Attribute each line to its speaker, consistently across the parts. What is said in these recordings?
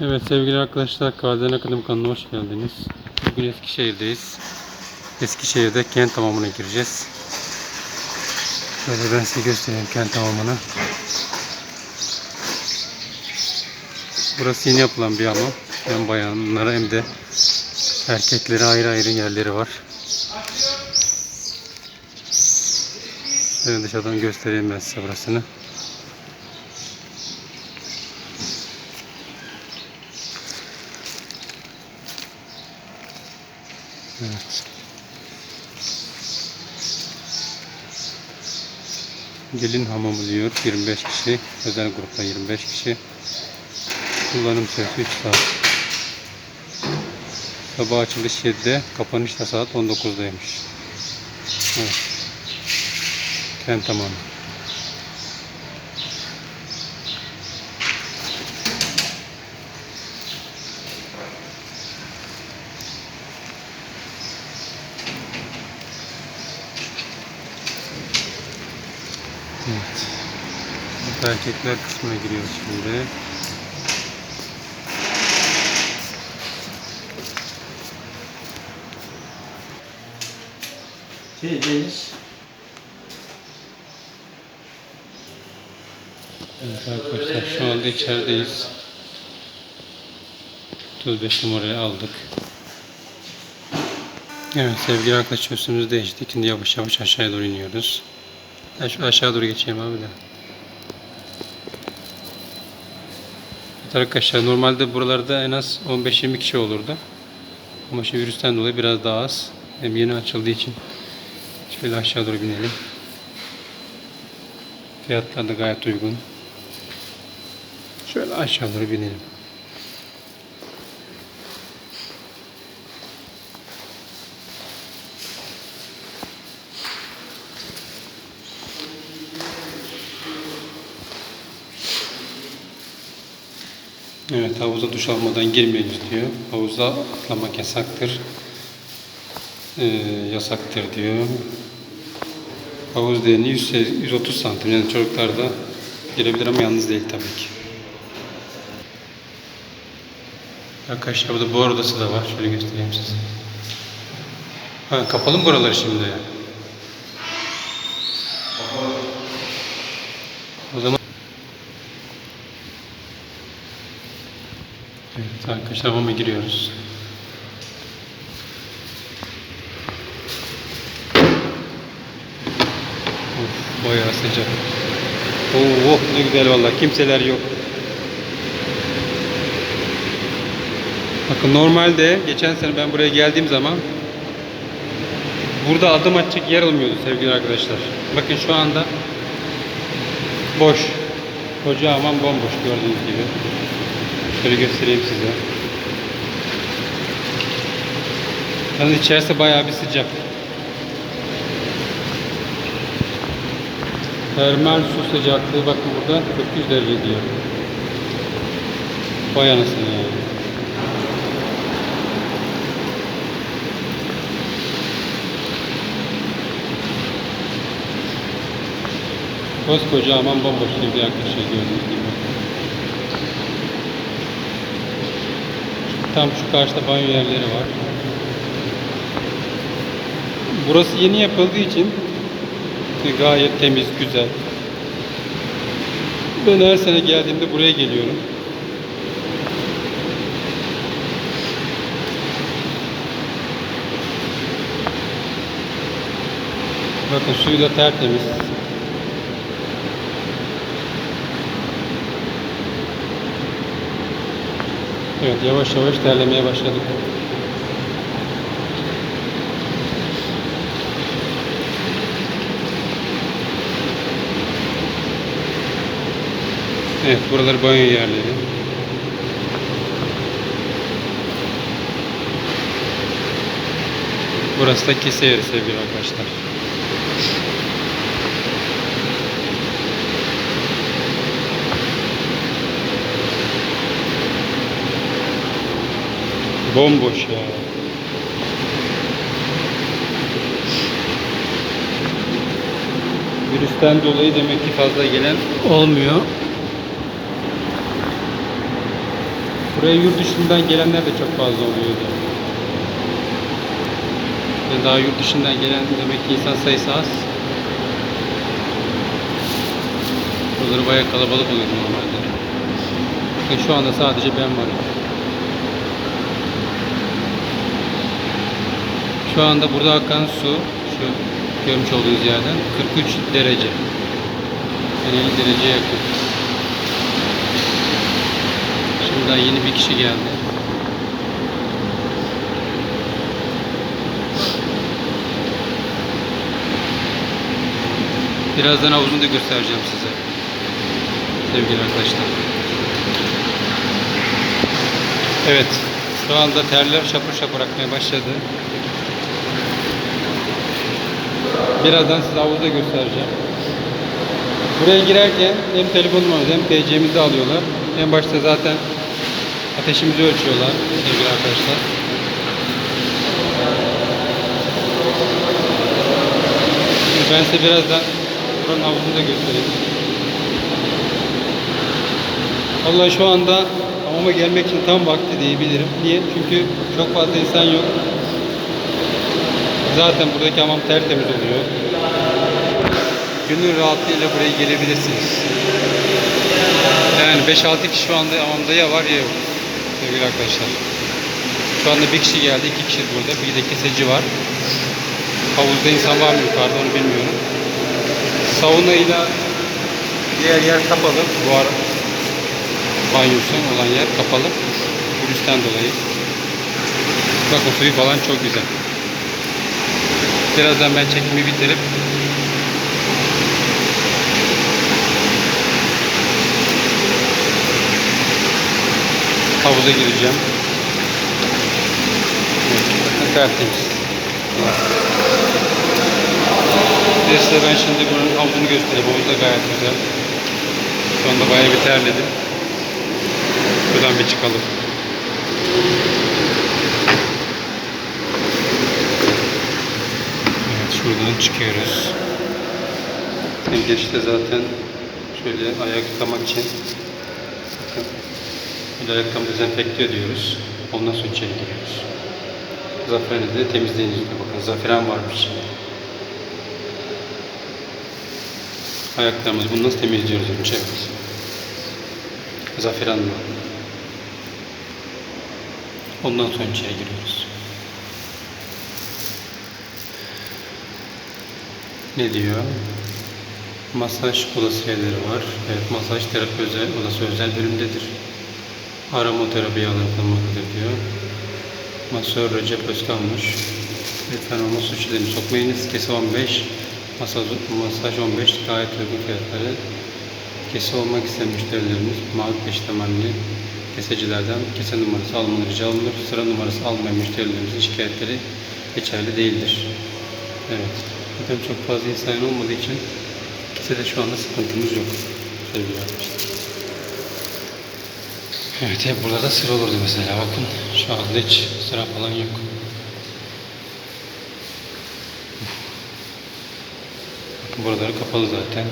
Speaker 1: Evet sevgili arkadaşlar Kaden Akademi kanalına hoş geldiniz. Bugün Eskişehir'deyiz. Eskişehir'de kent tamamına gireceğiz. Şöyle ben size göstereyim kent tamamını. Burası yeni yapılan bir hamam. Hem bayanlara hem de erkeklere ayrı ayrı yerleri var. Şöyle dışarıdan göstereyim ben size burasını. Gelin hamamı diyor 25 kişi. Özel grupta 25 kişi. Kullanım süresi 3 saat. Sabah açılış 7'de, kapanış da saat 19'daymış. Evet. Kent hamamı. Burada erkekler kısmına giriyoruz şimdi.
Speaker 2: Şey Deniz.
Speaker 1: Evet arkadaşlar şu anda içerideyiz. 35 numarayı aldık. Evet sevgili arkadaşlar üstümüzü değiştik. Şimdi yavaş yavaş aşağıya doğru iniyoruz. Şu aşağı doğru geçeyim abi de. Arkadaşlar normalde buralarda en az 15-20 kişi olurdu. Ama şu virüsten dolayı biraz daha az. Hem yeni açıldığı için. Şöyle aşağı doğru binelim. Fiyatlar da gayet uygun. Şöyle aşağı doğru binelim. Evet havuza duş almadan girmeyiniz diyor. Havuza atlamak yasaktır. Ee, yasaktır diyor. Havuz 100 130 santim. Yani çocuklar da girebilir ama yalnız değil tabii ki. Arkadaşlar burada buhar odası da var. Şöyle göstereyim size. Ha, kapalı mı buraları şimdi? O zaman Arkadaşlar hamama giriyoruz. Of, bayağı sıcak. Oo, oh, ne güzel vallahi kimseler yok. Bakın normalde geçen sene ben buraya geldiğim zaman burada adım atacak yer olmuyordu sevgili arkadaşlar. Bakın şu anda boş. Koca aman bomboş gördüğünüz gibi. Şöyle göstereyim size. Yalnız içerisi bayağı bir sıcak. Termal su sıcaklığı bakın burada 400 derece diyor. Vay anasını yani. Koskoca aman bomboş gibi arkadaşlar gördüğünüz gibi. Tam şu karşıda banyo yerleri var. Burası yeni yapıldığı için gayet temiz, güzel. Ben her sene geldiğimde buraya geliyorum. Bakın suyu da tertemiz. Evet yavaş yavaş terlemeye başladık. Evet buralar banyo yerleri. Burası da kese yeri sevgili arkadaşlar. Bomboş ya. Virüsten dolayı demek ki fazla gelen olmuyor. Buraya yurt dışından gelenler de çok fazla oluyordu. Ve daha yurt dışından gelen demek ki insan sayısı az. Buraları bayağı kalabalık oluyor normalde. Ve şu anda sadece ben varım. Şu anda burada akan su, şu görmüş olduğunuz yerden 43 derece. Yani 50 dereceye yakın. Şimdi daha yeni bir kişi geldi. Birazdan havuzunu da göstereceğim size. Sevgili arkadaşlar. Evet. Şu anda terler şapır şapır akmaya başladı. Birazdan size havuzu göstereceğim. Buraya girerken hem telefon hem TC'mizi alıyorlar. En başta zaten ateşimizi ölçüyorlar sevgili arkadaşlar. Şimdi ben size birazdan buranın havuzunu da göstereyim. Vallahi şu anda hamama gelmek için tam vakti diyebilirim. Niye? Çünkü çok fazla insan yok. Zaten buradaki hamam tertemiz oluyor. Gönül rahatlığıyla buraya gelebilirsiniz. Yani 5-6 kişi şu anda hamamda ya var ya yok. Sevgili arkadaşlar. Şu anda bir kişi geldi, iki kişi burada. Bir de keseci var. Havuzda insan var mı yukarıda onu bilmiyorum. Saunayla diğer yer kapalı. Buhar banyosu olan yer kapalı. Virüsten dolayı. Bakın suyu falan çok güzel. Birazdan ben çekimi bitirip havuza gireceğim. Bakın tertemiz. Bir size ben şimdi bunun havuzunu göstereyim. Havuz da gayet güzel. Şu anda bayağı bir terledim. Şuradan bir çıkalım. Evet şuradan çıkıyoruz. En girişte zaten şöyle ayak yıkamak için bakın böyle ayakkabı dezenfekte ediyoruz. Ondan sonra içeri giriyoruz. Zaferinizi de temizleyin diyor. Bakın zaferan varmış. Ayaklarımızı bunu nasıl temizliyoruz önce? Zaferan var. Ondan sonra içeri giriyoruz. Ne diyor? Masaj odası yerleri var. Evet, masaj terapi özel, odası özel bölümdedir. Aromaterapi anlatılmaktadır diyor. Masör Recep Özkanmış. Lütfen olma suçlarını sokmayınız. Kese 15, masaj, masaj 15, gayet uygun fiyatları. Kese olmak isteyen müşterilerimiz mavi peştemalli kesecilerden kese numarası almanı rica olunur. Sıra numarası almayan müşterilerimizin şikayetleri geçerli değildir. Evet. Zaten çok fazla insan olmadığı için kesede şu anda sıkıntımız yok. Sevgili arkadaşlar. Evet hep burada da sıra olurdu mesela bakın. Şu anda hiç sıra falan yok. Bakın buraları kapalı zaten.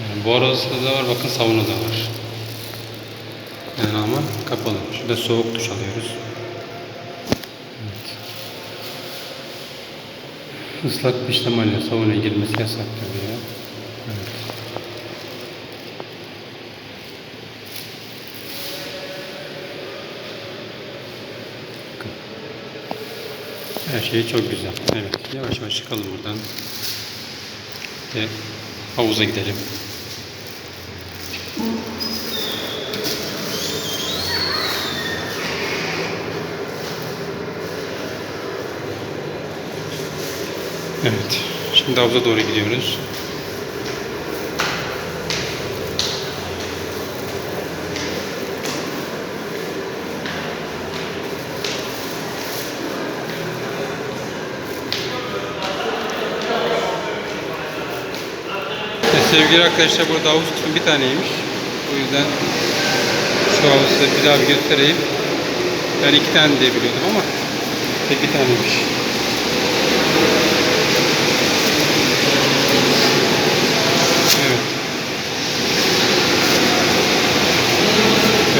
Speaker 1: Yani bu arada da var bakın sauna da var. Yani ama kapalı. Şurada soğuk duş alıyoruz. Islak pişlemayla saunaya girmesi yasaktır diyor. Evet. Bakın. Her şey çok güzel. Evet. Yavaş yavaş çıkalım buradan. Ve havuza gidelim. Evet. Şimdi havuza doğru gidiyoruz. Sevgili arkadaşlar burada havuz kısmı bir taneymiş. O yüzden şu havuzu bir daha bir göstereyim. Ben iki tane diye biliyordum ama tek bir taneymiş.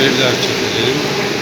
Speaker 1: Daha çekelim.